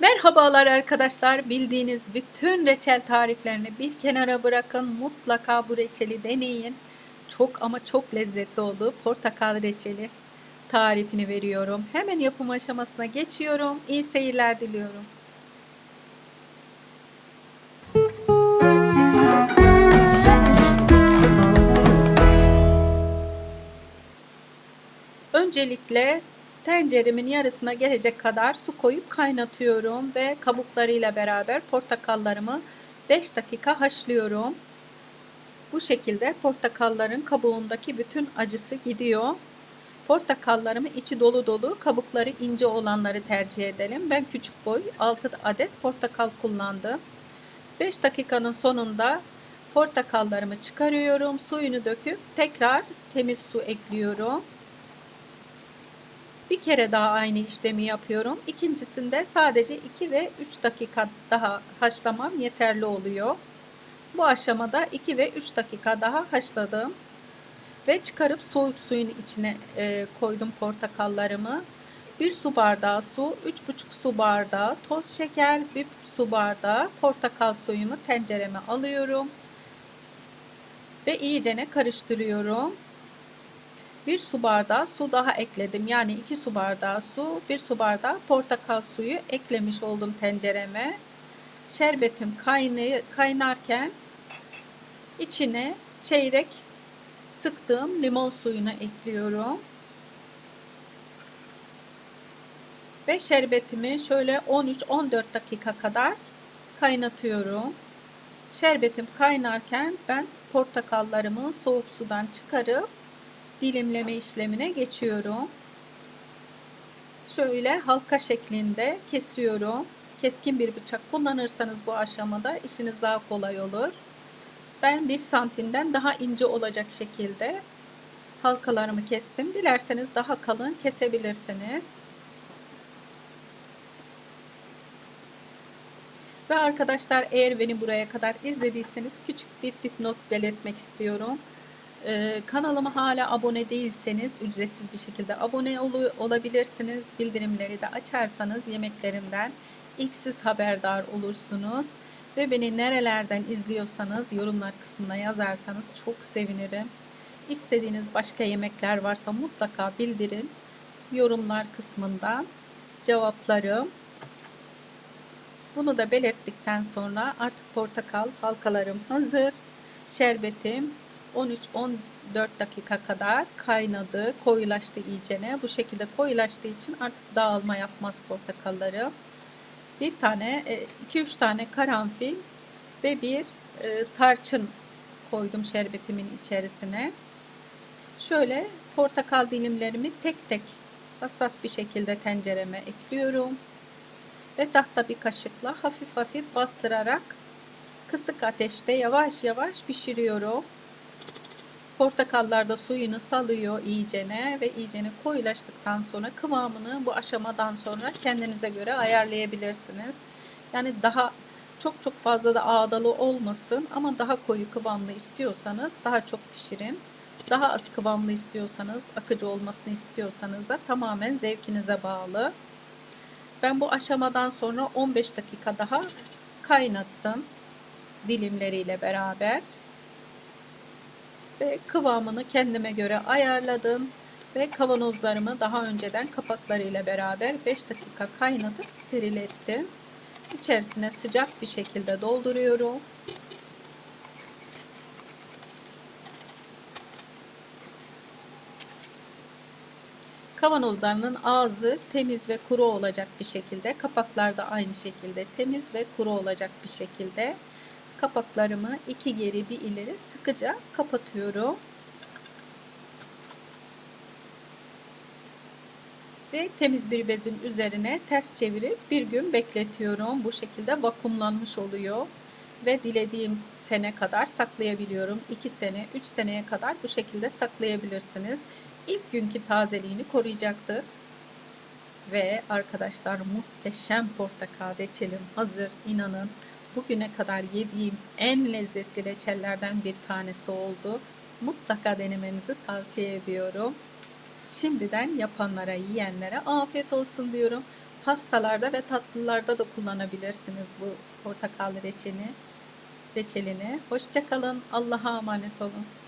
Merhabalar arkadaşlar. Bildiğiniz bütün reçel tariflerini bir kenara bırakın. Mutlaka bu reçeli deneyin. Çok ama çok lezzetli olduğu portakal reçeli tarifini veriyorum. Hemen yapım aşamasına geçiyorum. İyi seyirler diliyorum. Öncelikle tenceremin yarısına gelecek kadar su koyup kaynatıyorum ve kabuklarıyla beraber portakallarımı 5 dakika haşlıyorum. Bu şekilde portakalların kabuğundaki bütün acısı gidiyor. Portakallarımı içi dolu dolu, kabukları ince olanları tercih edelim. Ben küçük boy 6 adet portakal kullandım. 5 dakikanın sonunda portakallarımı çıkarıyorum. Suyunu döküp tekrar temiz su ekliyorum. Bir kere daha aynı işlemi yapıyorum. İkincisinde sadece 2 ve 3 dakika daha haşlamam yeterli oluyor. Bu aşamada 2 ve 3 dakika daha haşladım. Ve çıkarıp soğuk suyun içine e, koydum portakallarımı. 1 su bardağı su, 3,5 su bardağı toz şeker, 1 su bardağı portakal suyumu tencereme alıyorum. Ve iyicene karıştırıyorum. 1 su bardağı su daha ekledim. Yani 2 su bardağı su, 1 su bardağı portakal suyu eklemiş oldum tencereme. Şerbetim kaynay kaynarken içine çeyrek sıktığım limon suyunu ekliyorum. Ve şerbetimi şöyle 13-14 dakika kadar kaynatıyorum. Şerbetim kaynarken ben portakallarımı soğuk sudan çıkarıp dilimleme işlemine geçiyorum. Şöyle halka şeklinde kesiyorum. Keskin bir bıçak kullanırsanız bu aşamada işiniz daha kolay olur. Ben 1 santimden daha ince olacak şekilde halkalarımı kestim. Dilerseniz daha kalın kesebilirsiniz. Ve arkadaşlar eğer beni buraya kadar izlediyseniz küçük bir dipnot belirtmek istiyorum. Ee, kanalıma hala abone değilseniz ücretsiz bir şekilde abone ol olabilirsiniz. Bildirimleri de açarsanız yemeklerimden ilk siz haberdar olursunuz. Ve beni nerelerden izliyorsanız yorumlar kısmına yazarsanız çok sevinirim. İstediğiniz başka yemekler varsa mutlaka bildirin. Yorumlar kısmından cevaplarım. Bunu da belirttikten sonra artık portakal halkalarım hazır. Şerbetim 13-14 dakika kadar kaynadı, koyulaştı iyicene. Bu şekilde koyulaştığı için artık dağılma yapmaz portakalları. Bir tane, 2-3 e, tane karanfil ve bir e, tarçın koydum şerbetimin içerisine. Şöyle portakal dilimlerimi tek tek hassas bir şekilde tencereme ekliyorum. Ve tahta bir kaşıkla hafif hafif bastırarak kısık ateşte yavaş yavaş pişiriyorum. Portakallar da suyunu salıyor iyicene ve iyicene koyulaştıktan sonra kıvamını bu aşamadan sonra kendinize göre ayarlayabilirsiniz. Yani daha çok çok fazla da ağdalı olmasın ama daha koyu kıvamlı istiyorsanız daha çok pişirin. Daha az kıvamlı istiyorsanız, akıcı olmasını istiyorsanız da tamamen zevkinize bağlı. Ben bu aşamadan sonra 15 dakika daha kaynattım dilimleriyle beraber ve kıvamını kendime göre ayarladım ve kavanozlarımı daha önceden kapaklarıyla beraber 5 dakika kaynatıp steril ettim. İçerisine sıcak bir şekilde dolduruyorum. Kavanozlarının ağzı temiz ve kuru olacak bir şekilde, kapaklar da aynı şekilde temiz ve kuru olacak bir şekilde kapaklarımı iki geri bir ileri sıkıca kapatıyorum. Ve temiz bir bezin üzerine ters çevirip bir gün bekletiyorum. Bu şekilde vakumlanmış oluyor. Ve dilediğim sene kadar saklayabiliyorum. 2 sene, 3 seneye kadar bu şekilde saklayabilirsiniz. İlk günkü tazeliğini koruyacaktır. Ve arkadaşlar muhteşem portakal reçelim hazır. İnanın bugüne kadar yediğim en lezzetli reçellerden bir tanesi oldu. Mutlaka denemenizi tavsiye ediyorum. Şimdiden yapanlara, yiyenlere afiyet olsun diyorum. pastalarda ve tatlılarda da kullanabilirsiniz bu portakal reçelini. Reçelini. Hoşça kalın. Allah'a emanet olun.